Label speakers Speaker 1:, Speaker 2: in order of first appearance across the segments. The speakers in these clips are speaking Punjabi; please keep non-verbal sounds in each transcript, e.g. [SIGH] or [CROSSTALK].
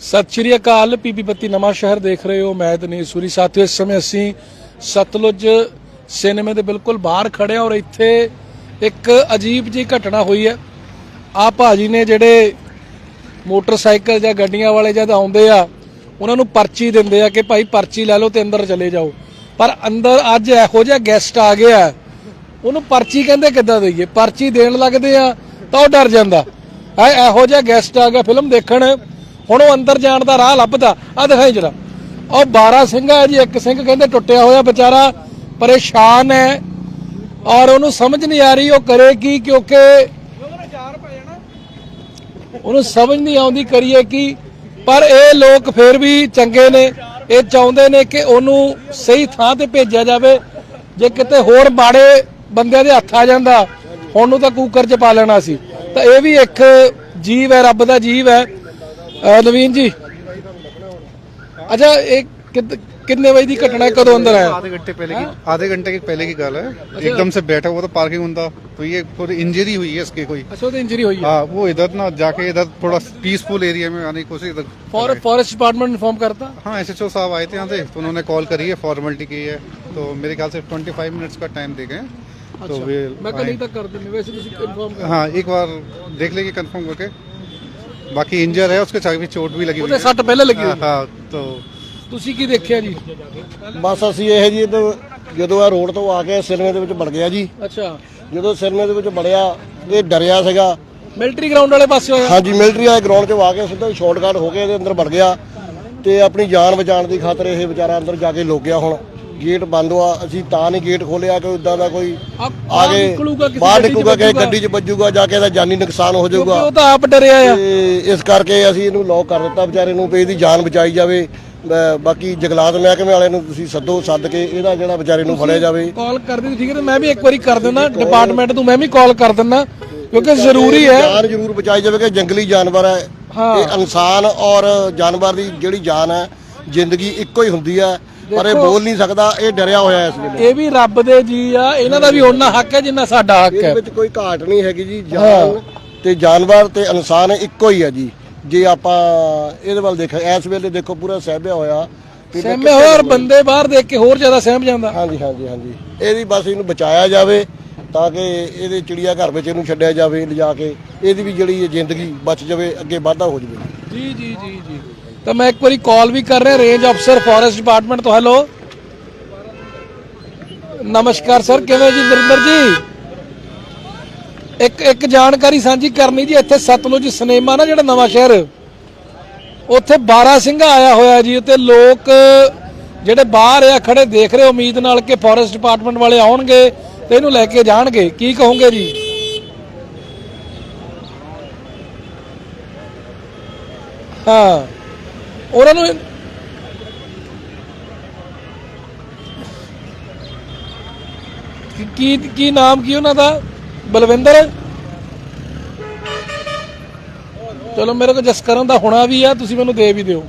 Speaker 1: ਸਤਿ ਸ਼੍ਰੀ ਅਕਾਲ ਪੀਪੀ ਬੱਤੀ ਨਵਾਂ ਸ਼ਹਿਰ ਦੇਖ ਰਹੇ ਹੋ, ਮੈਂ ਦਨੀਸ਼ ਸੂਰੀ। ਸਾਥੀਓ, ਇਸ ਸਮੇਂ ਅਸੀਂ ਸਤਲੁਜ ਸਿਨੇਮੇ ਦੇ ਬਿਲਕੁਲ ਬਾਹਰ ਖੜੇ ਹਾਂ ਔਰ ਇੱਥੇ ਇੱਕ ਅਜੀਬ ਜਿਹੀ ਘਟਨਾ ਹੋਈ ਹੈ। ਆ ਭਾਜੀ ਨੇ ਜਿਹੜੇ ਮੋਟਰਸਾਈਕਲ ਜਾਂ ਗੱਡੀਆਂ ਵਾਲੇ ਜਦ ਆਉਂਦੇ ਆ, ਉਹਨਾਂ ਨੂੰ ਪਰਚੀ ਦਿੰਦੇ ਆ ਕਿ ਭਾਈ ਪਰਚੀ ਲੈ ਲਓ ਤੇ ਅੰਦਰ ਚਲੇ ਜਾਓ। ਪਰ ਅੰਦਰ ਅੱਜ ਇਹੋ ਜਿਹਾ ਗੈਸਟ ਆ ਗਿਆ, ਉਹਨੂੰ ਪਰਚੀ ਕਹਿੰਦੇ ਕਿੱਦਾਂ ਦਈਏ? ਪਰਚੀ ਦੇਣ ਲੱਗਦੇ ਆ ਤਾਂ ਉਹ ਡਰ ਜਾਂਦਾ। ਐ ਇਹੋ ਜਿਹਾ ਗੈਸਟ ਆ ਗਿਆ, ਫਿਲਮ ਦੇਖਣ। ਹੁਣ ਉਹ ਅੰਦਰ ਜਾਣ ਦਾ ਰਾਹ ਲੱਭਦਾ। ਆ ਦਿਖਾਈ ਜਰਾ। ਉਹ 12 ਸਿੰਘ ਹੈ ਜੀ, ਇੱਕ ਸਿੰਘ ਕਹਿੰਦੇ ਟੁੱਟਿਆ ਹੋਇਆ ਵਿਚਾਰਾ, ਪਰੇਸ਼ਾਨ ਹੈ। ਔਰ ਉਹਨੂੰ ਸਮਝ ਨਹੀਂ ਆ ਰਹੀ, ਉਹ ਕਰੇ ਕੀ, ਕਿਉਂਕਿ ਉਹਨੂੰ ਸਮਝ ਨਹੀਂ ਆਉਂਦੀ ਕਰੀਏ ਕੀ। ਪਰ ਇਹ ਲੋਕ ਫੇਰ ਵੀ ਚੰਗੇ ਨੇ। ਇਹ ਚਾਹੁੰਦੇ ਨੇ ਕਿ ਉਹਨੂੰ ਸਹੀ ਥਾਂ ਤੇ ਭੇਜਿਆ ਜਾਵੇ। ਜੇ ਕਿਤੇ ਹੋਰ ਮਾੜੇ ਬੰਦਿਆਂ ਦੇ ਹੱਥ ਆ ਜਾਂਦਾ, ਹੁਣ ਨੂੰ ਤਾਂ ਕੂਕਰ 'ਚ ਪਾ ਲੈਣਾ ਸੀ। ਤਾਂ ਇਹ ਵੀ ਇੱਕ ਜੀਵ ਹੈ ਰੱਬ ਦਾ ਜੀਵ ਹੈ ਨਵੀਨ ਜੀ ਅੱਛਾ ਇਹ कितने बजे की घटना कदों अंदर आया
Speaker 2: आधे घंटे पहले की आधे घंटे के पहले की गल है एकदम से बैठा हुआ था पार्किंग उनका तो ये थोड़ी इंजरी हुई है इसकी कोई
Speaker 1: अच्छा तो इंजरी हुई है
Speaker 2: हाँ वो इधर ना जाके इधर थोड़ा पीसफुल एरिया में आने की कोशिश इधर
Speaker 1: फॉरेस्ट डिपार्टमेंट इन्फॉर्म करता
Speaker 2: हाँ एस एच ओ साहब आए थे यहाँ से तो उन्होंने कॉल करी है फॉर्मेलिटी की है तो मेरे ख्याल से ट्वेंटी फाइव मिनट्स का टाइम दे गए तो वे
Speaker 1: मैं
Speaker 2: कल
Speaker 1: ही तक कर देंगे वैसे किसी इन्फॉर्म कर
Speaker 2: हाँ एक बार देख लेंगे कंफर्म करके बाकी इंजर है उसके चाक भी चोट भी लगी
Speaker 1: ਉਹਦੇ ਸੱਟ ਪਹਿਲਾਂ ਲੱਗੀ ਹੋਈ।
Speaker 2: ਹਾਂ ਤਾਂ
Speaker 1: ਤੁਸੀਂ ਕੀ ਦੇਖਿਆ ਜੀ?
Speaker 3: ਬਸ ਅਸੀਂ ਇਹ ਜੀ ਜਦੋਂ ਆ ਰੋਡ ਤੋਂ ਆ ਕੇ ਸਿਰਨੇ ਦੇ ਵਿੱਚ ਵੜ ਗਿਆ ਜੀ।
Speaker 1: ਅੱਛਾ।
Speaker 3: ਜਦੋਂ ਸਿਰਨੇ ਦੇ ਵਿੱਚ ਵੜਿਆ ਇਹ ਡਰਿਆ ਸੀਗਾ।
Speaker 1: ਮਿਲਟਰੀ ਗਰਾਊਂਡ ਵਾਲੇ ਪਾਸੇ ਹੋਇਆ?
Speaker 3: ਹਾਂਜੀ ਮਿਲਟਰੀ ਵਾਲੇ ਗਰਾਊਂਡ 'ਚ ਆ ਕੇ ਸਿੱਧਾ ਸ਼ਾਰਟਕਟ ਹੋ ਕੇ ਇਹਦੇ ਅੰਦਰ ਵੜ ਗਿਆ। ਤੇ ਆਪਣੀ ਜਾਨ ਬਚਾਉਣ ਦੀ ਖਾਤਰ ਇਹ ਵਿਚਾਰਾ ਅੰਦਰ ਜਾ ਕੇ ਲੁਕ ਹੁਣ। ਗੇਟ ਬੰਦ ਹੋਆ ਅਸੀਂ ਤਾਂ ਨਹੀਂ ਗੇਟ ਖੋਲਿਆ ਕਿ ਇਦਾਂ ਦਾ ਕੋਈ
Speaker 1: ਆ- ਬਾਹਰ ਨਿਕਲੂਗਾ
Speaker 3: ਬਾਹਰ ਕਿ। ਗੱਡੀ 'ਚ ਵੱਜੂਗਾ ਜਾ ਕੇ ਇਹਦਾ ਜਾਨੀ ਨੁਕਸਾਨ ਹੋ ਜਾਊਗਾ।
Speaker 1: ਉਹ ਤਾਂ ਆਪ ਡਰਿਆ ਆ।
Speaker 3: ਇਸ ਕਰਕੇ ਅਸੀਂ ਇਹਨੂੰ ਲੌਕ ਕਰ ਦਿੱਤਾ ਵਿਚਾਰੇ ਨੂੰ ਵੀ ਇਹਦੀ ਜਾਨ ਬਚਾਈ ਜਾਵੇ। ਬਾਕੀ ਜਗਲਾਤ ਮਹਿਕਮੇ ਵਾਲੇ ਨੂੰ ਤੁਸੀਂ ਸੱਦੋ ਸੱਦ ਕੇ ਇਹਦਾ ਜਿਹੜਾ ਵਿਚਾਰੇ ਨੂੰ ਫੜਿਆ ਜਾਵੇ।
Speaker 1: ਕਾਲ ਕਰ ਦਿੰਦੇ ਠੀਕ ਹੈ ਮੈਂ ਵੀ ਇੱਕ ਵਾਰੀ ਕਰ ਦਿੰਦਾ ਡਿਪਾਰਟਮੈਂਟ ਤੋਂ ਮੈਂ ਵੀ ਕਾਲ ਕਰ ਦਿੰਦਾ ਕਿਉਂਕਿ ਜ਼ਰੂਰੀ ਹੈ।
Speaker 3: ਜਾਨ ਜ਼ਰੂਰ ਬਚਾਈ ਜਾਵੇ ਕਿ ਜੰਗਲੀ ਜਾਨਵਰ ਹਾਂ। ਇਹ ਇਨਸਾਨ ਔਰ ਜਾਨਵਰ ਦੀ ਜਿਹੜੀ ਜਾਨ ਹੈ ਜ਼ਿੰਦਗੀ ਇੱਕੋ ਹੀ ਹੁੰਦੀ ਹੈ। ਪਰ ਇਹ ਬੋਲ ਨਹੀਂ ਸਕਦਾ ਇਹ ਡਰਿਆ ਹੋਇਆ ਇਸ ਵੇਲੇ।
Speaker 1: ਇਹ ਵੀ ਰੱਬ ਦੇ ਜੀ ਆ ਇਹਨਾਂ ਦਾ ਵੀ ਉਹਨਾਂ ਹੱਕ ਹੈ ਜਿੰਨਾ ਸਾਡਾ ਹੱਕ
Speaker 3: ਇਹਦੇ
Speaker 1: ਹੈ।
Speaker 3: ਵਿੱਚ ਕੋਈ ਘਾਟ ਨਹੀਂ ਹੈਗੀ ਜੀ ਜਾਨ ਤੇ ਜਾਨਵਰ ਤੇ ਇਨਸਾਨ ਇੱਕੋ ਹੀ ਹੈ ਜੀ। ਜੇ ਆਪਾਂ ਇਹਦੇ ਵੱਲ ਦੇਖਾਂ ਇਸ ਵੇਲੇ ਦੇਖੋ ਪੂਰਾ ਸਹਿਬਿਆ ਹੋਇਆ। ਵੀ
Speaker 1: ਸਹਿਮੇ ਹੋਏ ਔਰ ਬੰਦੇ ਬਾਹਰ ਦੇਖ ਕੇ ਹੋਰ ਜ਼ਿਆਦਾ ਸਹਿਮ ਜਾਂਦਾ।
Speaker 3: ਹਾਂਜੀ ਹਾਂਜੀ ਹਾਂਜੀ। ਇਹਦੀ ਬਸ ਇਹਨੂੰ ਬਚਾਇਆ ਜਾਵੇ ਤਾਂ ਕਿ ਇਹਦੇ ਚਿੜੀਆ ਘਰ ਵਿੱਚ ਇਹਨੂੰ ਛੱਡਿਆ ਜਾਵੇ ਲਿਜਾ ਕੇ ਇਹਦੀ ਵੀ ਜਿਹੜੀ ਇਹ ਜ਼ਿੰਦਗੀ ਬਚ ਜਾਵੇ ਅੱਗੇ ਵਾਧਾ ਹੋ ਜਾਵੇ।
Speaker 1: ਜੀ ਜੀ ਜੀ ਜੀ। ਤਾਂ ਮੈਂ ਇੱਕ ਵਾਰੀ ਕਾਲ ਵੀ ਕਰ ਰਿਹਾ ਰੇਂਜ ਅਫਸਰ ਫੋਰੈਸਟ ਡਿਪਾਰਟਮੈਂਟ ਤੋਂ ਹੈਲੋ ਨਮਸਕਾਰ ਸਰ, ਕਿਵੇਂ ਜੀ ਵਰਿੰਦਰ ਜੀ? ਇੱਕ ਇੱਕ ਜਾਣਕਾਰੀ ਸਾਂਝੀ ਕਰਨੀ ਜੀ, ਇੱਥੇ ਸਤਲੁਜ ਸਿਨੇਮਾ ਨਾ, ਜਿਹੜਾ ਨਵਾਂ ਸ਼ਹਿਰ। ਉੱਥੇ 12 ਸਿੰਘਾ ਆਇਆ ਹੋਇਆ ਜੀ ਤੇ ਲੋਕ ਜਿਹੜੇ ਬਾਹਰ ਆ, ਖੜੇ ਦੇਖ ਰਹੇ, ਉਮੀਦ ਨਾਲ ਕਿ ਫੋਰੈਸਟ ਡਿਪਾਰਟਮੈਂਟ ਵਾਲੇ ਆਉਣਗੇ ਤੇ ਇਹਨੂੰ ਲੈ ਕੇ ਜਾਣਗੇ। ਕੀ ਕਹੋਗੇ ਜੀ? ਹਾਂ। ਉਹਨਾਂ ਨੂੰ ਕੀ- ਕੀ ਨਾਮ ਕੀ ਉਹਨਾਂ ਦਾ? ਬਲਵਿੰਦਰ? ਚਲੋ ਮੇਰੇ ਕੋਲ ਜਸਕਰਨ ਦਾ ਹੋਣਾ ਵੀ ਆ ਤੁਸੀਂ ਮੈਨੂੰ ਦੇ ਵੀ ਦਿਓ।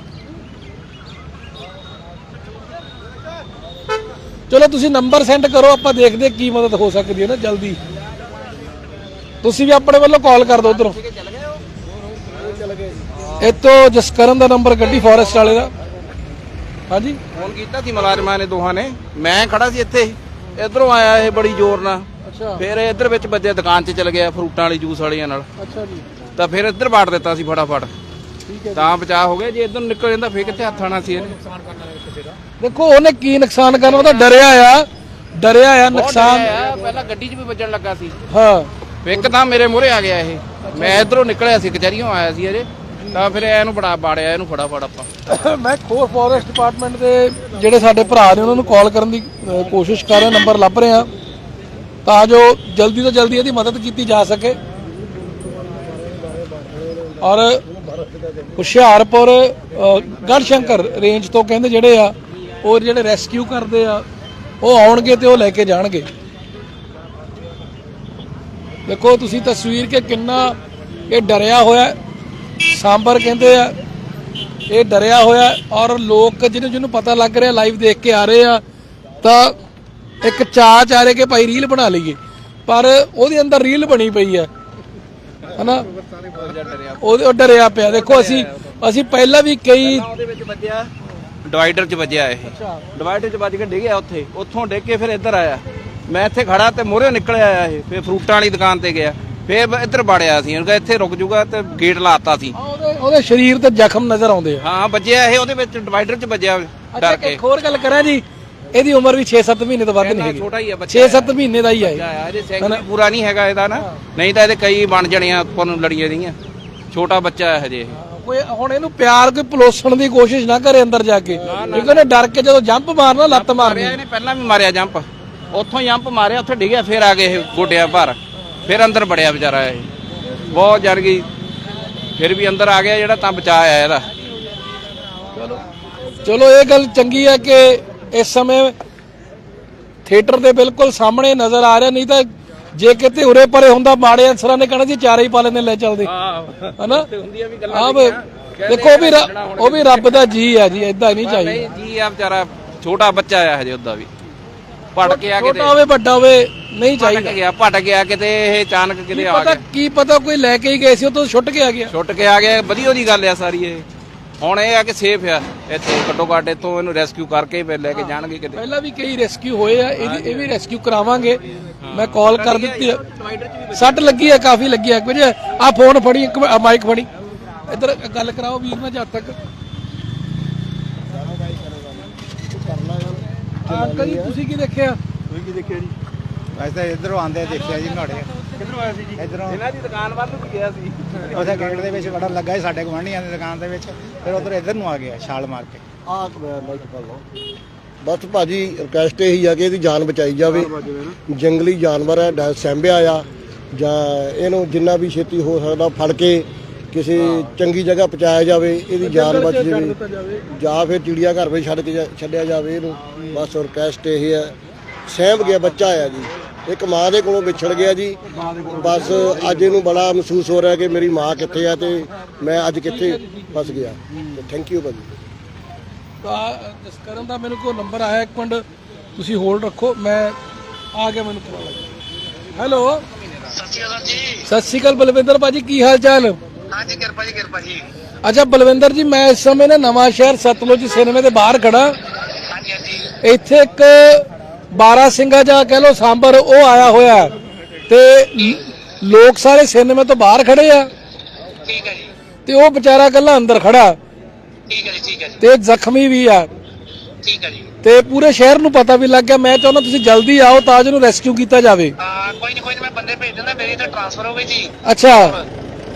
Speaker 1: ਚਲੋ ਤੁਸੀਂ ਨੰਬਰ ਸੈਂਡ ਕਰੋ ਆਪਾਂ ਦੇਖਦੇ ਕੀ ਮਦਦ ਹੋ ਸਕਦੀ ਹੈ ਨਾ ਜਲਦੀ। ਤੁਸੀਂ ਵੀ ਆਪਣੇ ਵੱਲੋਂ ਕਾਲ ਕਰ ਦਿਓ ਉਧਰੋਂ। ਇਤੋਂ ਜਸਕਰਨ ਦਾ ਨੰਬਰ ਗੱਡੀ ਫੋਰੈਸਟ ਵਾਲੇ ਦਾ। ਹਾਂਜੀ?
Speaker 4: ਫੋਨ ਕੀਤਾ ਸੀ ਮੁਲਾਜ਼ਮਾਂ ਨੇ ਦੋਹਾਂ ਨੇ। ਮੈਂ ਖੜਾ ਸੀ ਇੱਥੇ। ਇਧਰੋਂ ਆਇਆ ਇਹ ਬੜੀ ਜ਼ੋਰ ਨਾਲ।
Speaker 1: ਅੱਛਾ।
Speaker 4: ਫਿਰ ਇੱਧਰ ਵਿੱਚ ਵੱਜਿਆ ਦੁਕਾਨ 'ਚ ਚਲ ਗਿਆ ਫਰੂਟਾਂ ਵਾਲੀ ਜੂਸ ਵਾਲੀਆਂ ਨਾਲ।
Speaker 1: ਅੱਛਾ ਜੀ।
Speaker 4: ਤਾਂ ਫਿਰ ਇੱਧਰ ਬਾੜ ਦਿੱਤਾ ਸੀ ਫਟਾਫਟ।
Speaker 1: ਠੀਕ ਹੈ
Speaker 4: ਤਾਂ ਬਚਾਅ ਹੋ ਗਿਆ। ਜੇ ਇੱਧਰ ਨਿਕਲ ਜਾਂਦਾ ਫੇਰ ਕਿੱਥੇ ਹੱਥ ਆਣਾ ਸੀ ਇਹਨੇ?
Speaker 1: ਦੇਖੋ ਉਹਨੇ ਕੀ ਨੁਕਸਾਨ ਕਰਨਾ ਉਹ ਤਾਂ ਡਰਿਆ ਆ। ਡਰਿਆ ਆ ਨੁਕਸਾਨ
Speaker 4: ਪਹਿਲਾਂ ਗੱਡੀ 'ਚ ਵੀ ਵੱਜਣ ਲੱਗਾ ਸੀ।
Speaker 1: ਹਾਂ।
Speaker 4: ਇੱਕ ਤਾਂ ਮੇਰੇ ਮੂਹਰੇ ਆ ਗਿਆ ਇਹ। ਮੈਂ ਇਧਰੋਂ ਨਿਕਲਿਆ ਸੀ ਕਚਹਿਰੀਓਂ ਆਇਆ ਸੀ ਅਜੇ। ਤਾਂ ਫਿਰ ਇਹਨੂੰ ਬੜਾ ਬਾੜਿਆ ਇਹਨੂੰ ਫਟਾਫਟ ਆਪਾਂ। [LAUGHS]
Speaker 1: ਮੈਂ ਖੋਰ ਫੋਰੈਸਟ ਡਿਪਾਰਟਮੈਂਟ ਦੇ ਜਿਹੜੇ ਸਾਡੇ ਭਰਾ ਨੇ ਉਹਨਾਂ ਨੂੰ ਕਾਲ ਕਰਨ ਦੀ ਅ, ਕੋਸ਼ਿਸ਼ ਕਰ ਰਿਹਾ ਨੰਬਰ ਲੱਭ ਰਹੇ। ਆ ਤਾਂ ਜੋ ਜਲਦੀ ਤੋਂ ਜਲਦੀ ਇਹਦੀ ਮਦਦ ਕੀਤੀ ਜਾ ਸਕੇ। ਔਰ ਹੁਸ਼ਿਆਰਪੁਰ ਅ, ਗੜਸ਼ੰਕਰ ਰੇਂਜ ਤੋਂ ਕਹਿੰਦੇ ਜਿਹੜੇ ਆ ਉਹ ਜਿਹੜੇ ਰੈਸਕਿਊ ਕਰਦੇ ਆ ਉਹ ਆਉਣਗੇ ਤੇ ਉਹ ਲੈ ਕੇ ਜਾਣਗੇ। ਦੇਖੋ ਤੁਸੀਂ ਤਸਵੀਰ ਕਿ ਕਿੰਨਾ ਇਹ ਡਰਿਆ ਹੋਇਆ। ਹੈ। ਸਾਂਬਰ ਕਹਿੰਦੇ ਆ ਇਹ ਡਰਿਆ ਹੋਇਆ ਔਰ ਲੋਕ ਜਿਹਨੂੰ ਜਿਹਨੂੰ ਪਤਾ ਲੱਗ ਰਿਹਾ ਲਾਈਵ ਦੇਖ ਕੇ ਆ ਰਹੇ ਆ ਤਾਂ ਇੱਕ ਚਾਅ ਚ ਆ ਰਹੇ ਕਿ ਭਾਈ ਰੀਲ ਬਣਾ ਲਈਏ। ਪਰ ਉਹਦੇ ਅੰਦਰ ਰੀਲ ਬਣੀ ਪਈ ਹੈ ਹਨਾ? ਉਹ ਡਰਿਆ ਪਿਆ। ਦੇਖੋ ਅਸੀਂ ਅਸੀਂ ਪਹਿਲਾਂ ਵੀ ਕਈ
Speaker 4: ਉਹਦੇ ਵਿੱਚ ਵੱਜਿਆ ਡਿਵਾਈਡਰ 'ਚ ਵੱਜਿਆ ਇਹ। ਡਿਵਾਈਡਰ 'ਚ ਵੱਜ ਕੇ ਡਿੱਗਿਆ ਉੱਥੇ। ਉੱਥੋਂ ਡਿੱਗ ਕੇ ਫਿਰ ਇੱਧਰ ਆਇਆ। ਮੈਂ ਇੱਥੇ ਖੜਾ ਤੇ ਮੋਰੇ ਨਿਕਲ ਆਇਆ ਇਹ। ਫਿਰ ਫਰੂਟਾਂ ਵਾਲੀ ਦੁਕਾਨ ਤੇ ਗਿਆ। ਫਿਰ ਇੱਧਰ ਵੜਿਆ ਸੀ ਉਹਨੂੰ ਕਿਹਾ ਇੱਥੇ ਰੁਕ ਜੂਗਾ ਤੇ ਗੇਟ ਲਾਤਾ ਸੀ।
Speaker 1: ਉਹਦੇ ਉਹਦੇ ਸਰੀਰ ਤੇ ਜ਼ਖਮ ਨਜ਼ਰ ਆਉਂਦੇ ਆ।
Speaker 4: ਹਾਂ ਵੱਜਿਆ ਇਹ ਉਹਦੇ ਵਿੱਚ ਡਿਵਾਈਡਰ 'ਚ ਵੱਜਿਆ
Speaker 1: ਅੱਛਾ
Speaker 4: ਡਰ
Speaker 1: ਇੱਕ ਹੋਰ ਗੱਲ ਕਰਾਂ ਜੀ। ਇਹਦੀ ਉਮਰ ਵੀ 6-7 ਮਹੀਨੇ ਤੋਂ ਵੱਧ ਨਹੀਂ ਹੈਗੀ।
Speaker 4: ਛੋਟਾ ਹੀ ਆ ਬੱਚਾ।
Speaker 1: 6-7 ਮਹੀਨੇ ਦਾ ਹੀ ਆ ਇਹ।
Speaker 4: ਇਹਦੇ ਵੀ ਪੂਰਾ ਨਹੀਂ ਹੈਗਾ ਇਹਦਾ ਨਾ। ਨਹੀਂ ਤਾਂ ਇਹਦੇ ਕਈ ਬਣ ਜਾਣੀਆਂ ਆਪਾਂ ਨੂੰ ਲੜੀਆਂ ਦੀਆਂ ਛੋਟਾ ਬੱਚਾ ਹੈ ਹਜੇ ਇਹ।
Speaker 1: ਕੋਈ ਹੁਣ ਇਹਨੂੰ ਪਿਆਰ ਕੋਈ ਪਲੋਸਣ ਦੀ ਕੋਸ਼ਿਸ਼ ਨਾ ਕਰੇ ਅੰਦਰ ਜਾ ਕੇ। ਕਿਉਂਕਿ ਉਹਨੇ ਡਰ ਕੇ ਜਦੋਂ ਜੰਪ ਮਾਰਨਾ ਲੱਤ ਮਾਰਨੀ।
Speaker 4: ਮਾਰਿਆ ਇਹਨੇ ਪਹਿਲਾਂ ਵੀ ਮਾਰਿਆ ਜੰਪ। ਉੱਥੋਂ ਜੰਪ ਮਾਰਿਆ ਉੱਥੇ ਡਿੱਗਿਆ ਫਿਰ ਆ ਗਏ ਇਹ ਗੋਡਿਆਂ ਭਰ ਫਿਰ ਅੰਦਰ ਵੜਿਆ ਵਿਚਾਰਾ ਇਹ। ਬਹੁਤ ਜਰ ਗਈ। ਫਿਰ ਵੀ ਅੰਦਰ ਆ ਗਿਆ ਜਿਹੜਾ ਤਾਂ ਬਚਾ ਆਇਆ ਇਹਦਾ।
Speaker 1: ਚਲੋ। ਇਹ ਗੱਲ ਚੰਗੀ ਹੈ ਕਿ ਇਸ ਸਮੇਂ ਥੀਏਟਰ ਦੇ ਬਿਲਕੁਲ ਸਾਹਮਣੇ ਨਜ਼ਰ ਆ ਰਿਹਾ ਨਹੀਂ ਤਾਂ ਜੇ ਕਿਤੇ ਉਰੇ ਪਰੇ ਹੁੰਦਾ ਮਾੜੇ ਅਨਸਰਾਂ ਨੇ ਕਹਿਣਾ ਜੀ ਚਾਰੇ ਹੀ ਪਾ ਲੈਂਦੇ ਲੈ ਚੱਲਦੇ। ਹਨਾ?
Speaker 4: ਹੁੰਦੀਆਂ ਵੀ
Speaker 1: ਆ ਵੇ ਦੇਖੋ ਵੀ ਉਹ ਵੀ ਰੱਬ ਦਾ ਜੀ ਆ ਜੀ ਐਦਾਂ ਨਹੀਂ ਚਾਹੀਦਾ।
Speaker 4: ਨਹੀਂ ਜੀ ਆ ਵਿਚਾਰਾ ਛੋਟਾ ਬੱਚਾ ਆ ਹਜੇ ਉਹਦਾ ਵੀ। ਭੜ ਕੇ ਆ ਕਿਤੇ
Speaker 1: ਛੋਟਾ ਹੋਵੇ ਵੱਡਾ ਹੋਵੇ ਨਹੀਂ ਚਾਹੀਦਾ।
Speaker 4: ਭਟਕ ਗਿਆ ਭਟਕ ਗਿਆ ਕਿਤੇ ਇਹ ਅਚਾਨਕ
Speaker 1: ਕੀ
Speaker 4: ਕਿਤੇ ਆ
Speaker 1: ਪਤਾ
Speaker 4: ਗਿਆ।
Speaker 1: ਕੀ ਪਤਾ ਕੋਈ ਲੈ ਕੇ ਹੀ ਗਏ ਸੀ ਉਹ ਤੋਂ ਛੁੱਟ ਕੇ ਆ ਗਿਆ।
Speaker 4: ਛੁੱਟ ਕੇ ਆ ਗਿਆ ਵਧੀਆ ਦੀ ਗੱਲ ਆ ਸਾਰੀ ਇਹ। ਹੁਣ ਇਹ ਆ ਕਿ ਸੇਫ ਆ ਇੱਥੇ ਘੱਟੋ ਘੱਟ ਇੱਥੋਂ ਇਹਨੂੰ ਰੈਸਕਿਊ ਕਰਕੇ ਫਿਰ ਲੈ ਕੇ ਜਾਣਗੇ ਕਿਤੇ।
Speaker 1: ਪਹਿਲਾਂ ਵੀ ਕਈ ਰੈਸਕਿਊ ਹੋਏ ਆ ਇਹਦੀ ਇਹ ਵੀ ਰੈਸਕਿਊ ਕਰਾਵਾਂਗੇ। ਮੈਂ ਕਾਲ ਕਰ ਦਿੱਤੀ ਆ। ਸੱਟ ਲੱਗੀ ਆ ਕਾਫੀ ਲੱਗੀ ਆ। ਕੁਝ ਆ ਫੋਨ ਫੜੀ ਇੱਕ ਮਾਈਕ ਫੜੀ। ਇੱਧਰ ਗੱਲ ਕਰਾਓ ਵੀਰ ਨਾਲ ਜਦ ਤੱਕ। ਅੰਕਲ ਜੀ ਤੁਸੀਂ ਕੀ ਦੇਖਿਆ?
Speaker 5: ਵੈਸੇ ਇਧਰੋਂ ਆਂਦੇ ਦੇਖਿਆ ਜੀ ਨਾੜੇ
Speaker 4: ਕਿੱਧਰੋਂ ਆਇਆ ਸੀ ਜੀ?
Speaker 5: ਇਧਰੋਂ।
Speaker 4: ਇਹਨਾਂ ਦੀ ਦੁਕਾਨ ਵੱਲ ਨੂੰ ਗਿਆ ਸੀ।
Speaker 5: ਉਹਦੇ ਗੇਟ ਦੇ ਵਿੱਚ ਵੜਨ ਲੱਗਾ ਸੀ ਸਾਡੇ ਗਵਾਂਢੀਆਂ ਦੀ ਦੁਕਾਨ ਦੇ ਵਿੱਚ। ਫਿਰ ਉਧਰ ਇਧਰ ਨੂੰ ਆ ਗਿਆ ਛਾਲ ਮਾਰ ਕੇ।
Speaker 3: ਆ ਮਾਈਕ ਕਰ ਲਓ ਬਸ ਭਾਜੀ ਰਿਕਵੈਸਟ ਇਹੀ ਆ ਕਿ ਇਹਦੀ ਜਾਨ ਬਚਾਈ ਜਾਵੇ। ਜੰਗਲੀ ਜਾਨਵਰ ਹੈ ਸੈਂਭਿਆ ਆ। ਜਾਂ ਇਹਨੂੰ ਜਿੰਨਾ ਵੀ ਛੇਤੀ ਹੋ ਸਕਦਾ ਫੜ ਕੇ ਕਿਸੇ ਚੰਗੀ ਜਗ੍ਹਾ ਪਹੁੰਚਾਇਆ ਜਾਵੇ ਇਹਦੀ ਜਾਨ ਬਚ ਜਾਵੇ। ਜਾਂ ਫਿਰ ਚਿੜੀਆ ਘਰ ਵਿੱਚ ਛੱਡ ਕੇ ਜਾ- ਛੱਡਿਆ ਜਾਵੇ ਇਹਨੂੰ। ਬਸ ਰਿਕਵੈਸਟ ਇਹ ਹੈ ਸਹਿਮ ਗਿਆ ਬੱਚਾ ਆ ਜੀ। ਇੱਕ ਮਾਂ ਦੇ ਕੋਲੋਂ ਵਿਛੜ ਗਿਆ ਜੀ। ਬਸ ਅੱਜ ਇਹਨੂੰ ਬੜਾ ਮਹਿਸੂਸ ਹੋ ਰਿਹਾ ਕਿ ਮੇਰੀ ਮਾਂ ਕਿੱਥੇ ਆ ਤੇ ਮੈਂ ਅੱਜ ਕਿੱਥੇ ਫਸ ਗਿਆ। ਥੈਂਕ ਯੂ ਭਾਜੀ।
Speaker 1: ਤਾਂ ਦਾ ਮੈਨੂੰ ਕੋਈ ਨੰਬਰ ਆਇਆ ਇੱਕ ਮਿੰਟ। ਤੁਸੀਂ ਹੋਲਡ ਰੱਖੋ ਮੈਂ ਆ ਗਿਆ ਮੈਨੂੰ ਪਤਾ ਲੱਗਾ ਹੈਲੋ ਸਤਿ ਸ਼੍ਰੀ ਅਕਾਲ ਬਲਵਿੰਦਰ ਭਾਜੀ ਕੀ ਹਾਲ ਚਾਲ
Speaker 6: ਹਾਂਜੀ ਕਿਰਪਾ ਜੀ ਕਿਰਪਾ ਜੀ।
Speaker 1: ਅੱਛਾ ਬਲਵਿੰਦਰ ਜੀ ਮੈਂ ਇਸ ਸਮੇਂ ਨਾ ਨਵਾਂ ਸ਼ਹਿਰ ਸਤਲੁਜ ਸਿਨੇਮੇ ਦੇ ਬਾਹਰ ਖੜਾ।
Speaker 6: ਹਾਂਜੀ ਹਾਂਜੀ।
Speaker 1: ਇੱਥੇ ਇੱਕ 12 ਸਿੰਘਾ ਜਾਂ ਕਹਿ ਲੋ ਸਾਂਬਰ ਉਹ ਆਇਆ ਹੋਇਆ ਹੈ। ਤੇ ਲੋਕ ਸਾਰੇ ਸਿਨੇਮੇ ਤੋਂ ਬਾਹਰ ਖੜੇ ਆ।
Speaker 6: ਠੀਕ ਹੈ ਜੀ।
Speaker 1: ਤੇ ਉਹ ਵਿਚਾਰਾ ਇਕੱਲਾ ਅੰਦਰ ਖੜਾ।
Speaker 6: ਠੀਕ ਹੈ ਜੀ ਠੀਕ ਹੈ ਜੀ।
Speaker 1: ਤੇ ਜ਼ਖਮੀ ਵੀ ਆ।
Speaker 6: ਠੀਕ ਹੈ ਜੀ।
Speaker 1: ਤੇ ਪੂਰੇ ਸ਼ਹਿਰ ਨੂੰ ਪਤਾ ਵੀ ਲੱਗ ਗਿਆ। ਮੈਂ ਚਾਹੁੰਦਾ ਤੁਸੀਂ ਜਲਦੀ ਆਓ ਤਾਂ ਜੋ ਰੈਸਕਿਊ ਕੀਤਾ ਜਾਵੇ।
Speaker 6: ਆ ਕੋਈ ਨਹੀਂ ਕੋਈ ਨੀ ਮੈਂ ਬੰਦੇ ਭੇਜ ਦਿੰਦਾ ਮੇਰੀ ਤਾਂ ਟ੍ਰਾਂਸਫਰ ਹੋ ਗਈ ਜੀ।
Speaker 1: ਅੱਛਾ।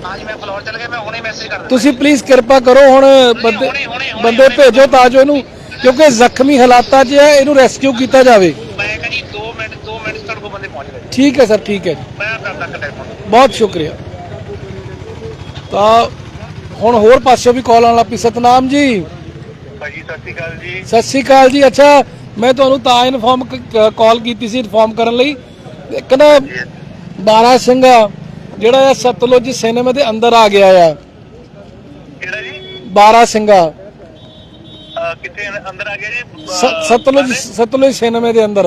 Speaker 6: ਹਾਂਜੀ ਮੈਂ ਫਲੋਰ ਚਲ ਗਿਆ ਮੈਂ ਹੁਣੇ ਮੈਸੇਜ ਕਰ ਦਿੰਦਾ
Speaker 1: ਤੁਸੀਂ ਪਲੀਜ਼ ਕਿਰਪਾ ਕਰੋ ਹੁਣ ਬੰਦੇ
Speaker 6: ਹੁਣੇ- ਹੁਣੇ- ਹੁਣੇ-
Speaker 1: ਬੰਦੇ ਭੇਜੋ ਤਾਂ ਜੋ ਇਹਨੂੰ ਕਿਉਂਕਿ ਜ਼ਖਮੀ ਹਾਲਾਤਾਂ 'ਚ ਹੈ ਇਹਨੂੰ ਰੈਸਕਿਊ ਕੀਤਾ ਜਾਵੇ।
Speaker 6: ਮੈਂ ਕਹਿੰਦਾ ਜੀ 2 ਮਿੰਟ 2 ਮਿੰਟ 'ਚ ਤੁਹਾਡੇ ਕੋਲ ਬੰਦੇ ਪਹੁੰਚ ਗਏ
Speaker 1: ਠੀਕ ਹੈ ਸਰ ਠੀਕ ਹੈ ਜੀ।
Speaker 6: ਮੈਂ ਕਰਦਾ ਕੰਟੈਕਟ
Speaker 1: ਬਹੁਤ ਸ਼ੁਕਰੀਆ। ਤਾਂ ਹੁਣ ਹੋਰ ਪਾਸਿਓਂ ਵੀ ਕਾਲ ਆਉਣ ਲੱਗ ਪਈ। ਸਤਨਾਮ ਜੀ।
Speaker 6: ਭਾਜੀ ਸਤਿ ਸ਼੍ਰੀ ਅਕਾਲ ਜੀ।
Speaker 1: ਸਤਿ ਸ਼੍ਰੀ ਅਕਾਲ ਜੀ। ਅੱਛਾ ਮੈਂ ਤੁਹਾਨੂੰ ਤਾਂ ਇਨਫੋਰਮ ਕਾਲ ਕੀਤੀ ਸੀ ਇਨਫੋਰਮ ਕਰਨ ਲਈ। ਇੱਕ ਨਾ 12 ਸਿੰਘਾ। ਜਿਹੜਾ ਇਹ ਸਤਲੁਜ ਸਿਨੇਮੇ ਦੇ ਅੰਦਰ ਆ ਗਿਆ ਆ।
Speaker 6: ਕਿਹੜਾ ਜੀ?
Speaker 1: 12 ਸਿੰਘਾ।
Speaker 6: ਕਿੱਥੇ ਅੰਦਰ ਆ ਗਿਆ ਜੀ?
Speaker 1: ਸ- ਸਤਲੁਜ ਸਤਲੁਜ ਸਿਨੇਮੇ ਦੇ ਅੰਦਰ।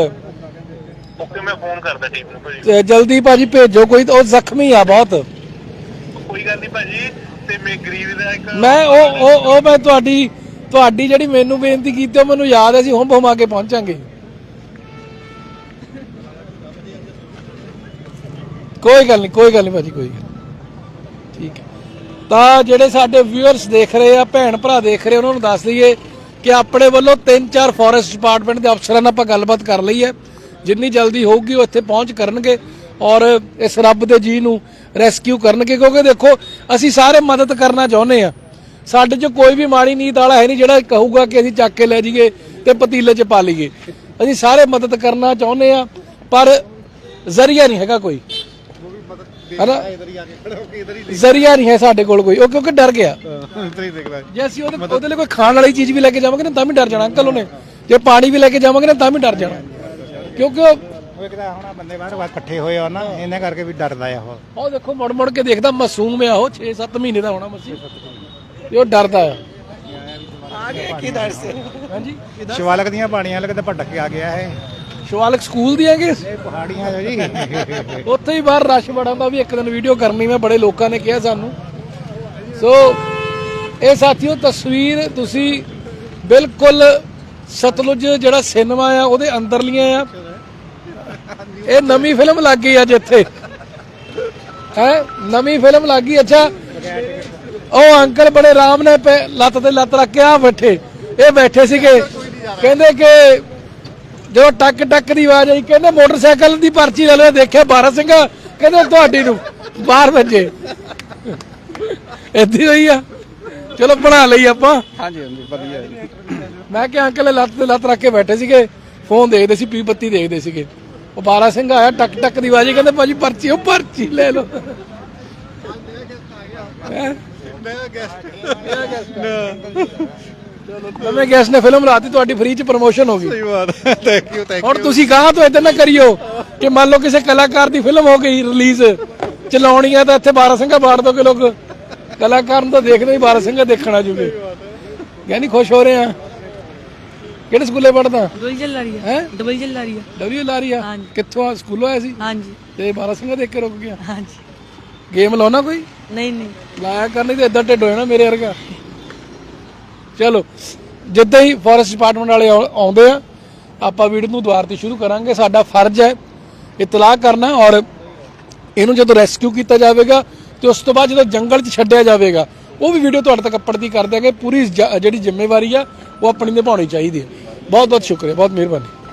Speaker 6: ਓਕੇ ਮੈਂ ਫੋਨ ਕਰਦਾ ਟੀਮ ਨੂੰ ਭਾਜੀ।
Speaker 1: ਤੇ ਜਲਦੀ ਭਾਜੀ ਭੇਜੋ ਕੋਈ ਉਹ ਜ਼ਖਮੀ ਆ ਬਹੁਤ।
Speaker 6: ਕੋਈ ਗੱਲ ਨਹੀਂ ਭਾਜੀ ਤੇ ਮੈਂ ਗਰੀਬ ਦਾ ਇੱਕ
Speaker 1: ਮੈਂ ਉਹ ਉਹ ਉਹ ਮੈਂ ਤੁਹਾਡੀ ਤੁਹਾਡੀ ਜਿਹੜੀ ਮੈਨੂੰ ਬੇਨਤੀ ਕੀਤੀ ਉਹ ਮੈਨੂੰ ਯਾਦ ਹੈ ਸੀ ਹੁੰਬ ਹੁਮਾ ਕੇ ਪਹੁੰਚਾਂਗੇ। ਕੋਈ ਗੱਲ ਨਹੀਂ, ਕੋਈ ਗੱਲ ਨਹੀਂ ਭਾਜੀ, ਕੋਈ ਗੱਲ ਨਹੀਂ। ਠੀਕ ਹੈ। ਤਾਂ ਜਿਹੜੇ ਸਾਡੇ ਵਿਊਅਰਸ ਦੇਖ ਰਹੇ ਆ, ਭੈਣ ਭਰਾ ਦੇਖ ਰਹੇ ਉਹਨਾਂ ਨੂੰ ਦੱਸ ਦਈਏ ਕਿ ਆਪਣੇ ਵੱਲੋਂ ਤਿੰਨ ਚਾਰ ਫੋਰੈਸਟ ਡਿਪਾਰਟਮੈਂਟ ਦੇ ਅਫਸਰਾਂ ਨਾਲ ਆਪਾਂ ਗੱਲਬਾਤ ਕਰ ਲਈ ਹੈ। ਜਿੰਨੀ ਜਲਦੀ ਹੋਊਗੀ ਉਹ ਇੱਥੇ ਪਹੁੰਚ ਕਰਨਗੇ ਔਰ ਇਸ ਰੱਬ ਦੇ ਜੀ ਨੂੰ ਰੈਸਕਿਊ ਕਰਨਗੇ। ਕਿਉਂਕਿ ਦੇਖੋ, ਅਸੀਂ ਸਾਰੇ ਮਦਦ ਕਰਨਾ ਚਾਹੁੰਦੇ ਆ। ਸਾਡੇ 'ਚ ਕੋਈ ਵੀ ਮਾੜੀ ਨੀਤ ਵਾਲਾ ਹੈ ਨਹੀਂ ਜਿਹੜਾ ਕਹੂਗਾ ਕਿ ਅਸੀਂ ਚੱਕ ਕੇ ਲੈ ਜਾਈਏ ਤੇ ਪਤੀਲੇ 'ਚ ਪਾ ਲਈਏ। ਅਸੀਂ ਸਾਰੇ ਮਦਦ ਕਰਨਾ ਚਾਹੁੰਦੇ ਆ, ਪਰ ਜ਼ਰੀਆ ਨਹੀਂ ਹੈਗਾ ਕੋਈ। ਹਨਾ? ਜ਼ਰੀਆ ਨਹੀਂ ਹੈ ਸਾਡੇ ਕੋਲ ਕੋਈ। ਉਹ ਕਿਉਂਕਿ ਡਰ ਗਿਆ। ਜੇ ਅਸੀਂ ਉਹਦੇ ਉਹਦੇ ਲਈ ਕੋਈ ਖਾਣ ਵਾਲੀ ਚੀਜ਼ ਵੀ ਲੈ ਕੇ ਜਾਵਾਂਗੇ ਨਾ ਤਾਂ ਵੀ ਡਰ ਜਾਣਾ ਅੰਕਲ ਉਹਨੇ। ਜੇ ਪਾਣੀ ਵੀ ਲੈ ਕੇ ਜਾਵਾਂਗੇ ਨਾ ਤਾਂ ਵੀ ਡਰ ਜਾਣਾ। ਕਿਉਂਕਿ ਉਹ
Speaker 5: ਉਹ ਇੱਕ ਤਾਂ ਹੁਣ ਆਹ ਬੰਦੇ ਬਾਹਰ ਬਾਹਰ ਇਕੱਠੇ ਹੋਏ ਆ ਨਾ ਇਹਨਾਂ ਕਰਕੇ ਵੀ ਡਰਦਾ ਆ ਉਹ।
Speaker 1: ਉਹ ਦੇਖੋ ਮੁੜ ਮੁੜ ਕੇ ਦੇਖਦਾ ਮਾਸੂਮ ਆ ਉਹ 6-7 ਮਹੀਨੇ ਦਾ ਹੋਣਾ ਮਸੀ। ਤੇ ਉਹ ਡਰਦਾ ਆ। ਆ ਗਿਆ ਕਿਧਰ ਸੇ ਹਾਂਜੀ?
Speaker 5: ਸ਼ਿਵਾਲਕ ਦੀਆਂ ਬਾਣੀਆਂ ਲੱਗਦਾ ਭਟਕ ਕੇ ਆ ਗਿਆ ਇਹ।
Speaker 1: ਸ਼ਿਵਾਲਕ ਸਕੂਲ ਦੀ ਹੈਗੇ?
Speaker 5: ਇਹ ਪਹਾੜੀਆਂ ਆ ਜੀ।
Speaker 1: ਉੱਥੇ ਹੀ ਬਾਹਰ ਰਸ਼ ਬੜਾ ਹੁੰਦਾ ਵੀ ਇੱਕ ਦਿਨ ਵੀਡੀਓ ਕਰਨੀ ਮੈਂ ਬੜੇ ਲੋਕਾਂ ਨੇ ਕਿਹਾ ਸਾਨੂੰ। ਸੋ ਇਹ ਸਾਥੀਓ ਤਸਵੀਰ ਤੁਸੀਂ ਬਿਲਕੁਲ ਸਤਲੁਜ ਜਿਹੜਾ ਸਿਨੇਮਾ ਆ ਉਹਦੇ ਅੰਦਰਲੀਆਂ ਆ। ਇਹ ਨਵੀਂ ਫਿਲਮ ਲੱਗ ਗਈ ਅੱਜ ਇੱਥੇ। ਹੈ? ਨਵੀਂ ਫਿਲਮ ਲੱਗ ਗਈ। ਅੱਛਾ ਉਹ ਅੰਕਲ ਬੜੇ ਆਰਾਮ ਨਾਲ ਪਏ ਲੱਤ ਤੇ ਲੱਤ ਰੱਖ ਕੇ ਆ ਬੈਠੇ। ਇਹ ਬੈਠੇ ਸੀਗੇ। ਕਹਿੰਦੇ ਕਿ ਜਦੋਂ ਟੱਕ ਟੱਕ ਦੀ ਆਵਾਜ਼ ਆਈ ਕਹਿੰਦੇ ਮੋਟਰਸਾਈਕਲ ਦੀ ਪਰਚੀ ਲੈ ਲਓ ਦੇਖਿਆ ਬਾਰਾ ਸਿੰਘਾ ਕਹਿੰਦੇ ਤੁਹਾਡੀ ਨੂੰ ਬਾਹਰ ਵੱਜੇ। ਇੱਦੀ ਹੋਈ ਆ। ਚਲੋ ਬਣਾ ਲਈ ਆਪਾਂ।
Speaker 4: ਹਾਂਜੀ ਹਾਂਜੀ ਵਧੀਆ
Speaker 1: ਮੈਂ ਕਿਹਾ ਅੰਕਲ ਲੱਤ ਤੇ ਲੱਤ ਰੱਖ ਕੇ ਬੈਠੇ ਸੀਗੇ ਫੋਨ ਦੇਖਦੇ ਸੀ ਪੀ ਬੱਤੀ ਦੇਖਦੇ ਸੀਗੇ। ਉਹ ਬਾਰਾ ਸਿੰਘ ਆਇਆ ਟੱਕ ਟੱਕ ਦੀ ਆਵਾਜ਼ ਆਈ, ਕਹਿੰਦੇ ਭਾਜੀ ਪਰਚੀ ਉਹ ਪਰਚੀ ਲੈ ਲਓ। ਹੈਂ? ਨਵੇਂ ਗੈਸ ਨੇ ਫਿਲਮ ਲਾਤੀ ਤੁਹਾਡੀ ਫ੍ਰੀ ਚ ਪ੍ਰਮੋਸ਼ਨ ਹੋ ਗਈ।
Speaker 2: ਸਹੀ ਬਾਤ ਥੈਂਕ ਯੂ ਥੈਂਕ
Speaker 1: ਹੁਣ ਤੁਸੀਂ ਕਹਾ ਤਾਂ ਇਦਾਂ ਨਾ ਕਰਿਓ ਕਿ ਮੰਨ ਲਓ ਕਿਸੇ ਕਲਾਕਾਰ ਦੀ ਫਿਲਮ ਹੋ ਗਈ ਰਿਲੀਜ਼ ਚਲਾਉਣੀ ਹੈ ਤਾਂ ਇੱਥੇ 12 ਸਿੰਘਾ ਬਾੜ ਦੋ ਕਿ ਲੋਕ। ਕਲਾਕਾਰ ਨੂੰ ਤਾਂ ਦੇਖਦੇ ਹੀ 12 ਸਿੰਘਾ ਦੇਖਣਾ ਜੂਗੇ। ਯਾਨੀ ਖੁਸ਼ ਹੋ ਰਹੇ ਆ। ਕਿਹੜੇ ਸਕੂਲੇ ਪੜਦਾ
Speaker 7: ਡਬਲ ਚੱਲ ਰਹੀ ਹੈ
Speaker 1: ਹੈ?
Speaker 7: ਡਬਲ ਰਹੀ ਹੈ
Speaker 1: ਡਬਲਯੂ ਲਾਰੀਆ
Speaker 7: ਹਾਂਜੀ।
Speaker 1: ਕਿੱਥੋਂ ਆ? ਸਕੂਲੋਂ ਆਇਆ ਸੀ?
Speaker 7: ਹਾਂਜੀ।
Speaker 1: ਤੇ 12 ਸਿੰਘਾ ਦੇਖ ਕੇ ਰੁਕ ਗਿਆ।
Speaker 7: ਹਾਂਜੀ।
Speaker 1: ਗੇਮ ਲਾਉਣਾ ਕੋਈ?
Speaker 7: ਨਹੀਂ ਨਹੀਂ।
Speaker 1: ਲਾਇਆ ਕਰਨੀ ਤੇ ਇਦਾਂ ਢਿੱਡ ਹੋ ਜਾਣਾ ਮੇਰੇ ਵਰਗਾ। ਚਲੋ, ਜਿੱਦਾਂ ਹੀ ਫੋਰੈਸਟ ਡਿਪਾਰਟਮੈਂਟ ਵਾਲੇ ਆਉ- ਆਉਂਦੇ ਆ, ਆਪਾਂ ਵੀਡੀਓ ਨੂੰ ਦੁਆਰ ਤੇ ਸ਼ੁਰੂ ਕਰਾਂਗੇ। ਸਾਡਾ ਫਰਜ਼ ਹੈ ਇਤਲਾਹ ਕਰਨਾ ਔਰ ਇਹਨੂੰ ਜਦੋਂ ਰੈਸਕਿਊ ਕੀਤਾ ਜਾਵੇਗਾ ਤੇ ਉਸ ਤੋਂ ਬਾਅਦ ਜਦੋਂ ਜੰਗਲ 'ਚ ਛੱਡਿਆ ਜਾਵੇਗਾ, ਉਹ ਵੀ ਵੀਡੀਓ ਤੁਹਾਡੇ ਤੱਕ ਅੱਪੜ ਦੀ ਕਰ ਦਿਆਂਗੇ। ਪੂਰੀ ਜ- ਜਿਹੜੀ ਜ਼ਿੰਮੇਵਾਰੀ ਆ, ਉਹ ਆਪਣੀ ਨਿਭਾਉਣੀ ਚਾਹੀਦੀ ਹੈ। ਬਹੁਤ ਬਹੁਤ ਸ਼ੁਕਰੀਆ, ਬਹੁਤ ਮਿਹਰਬਾਨੀ।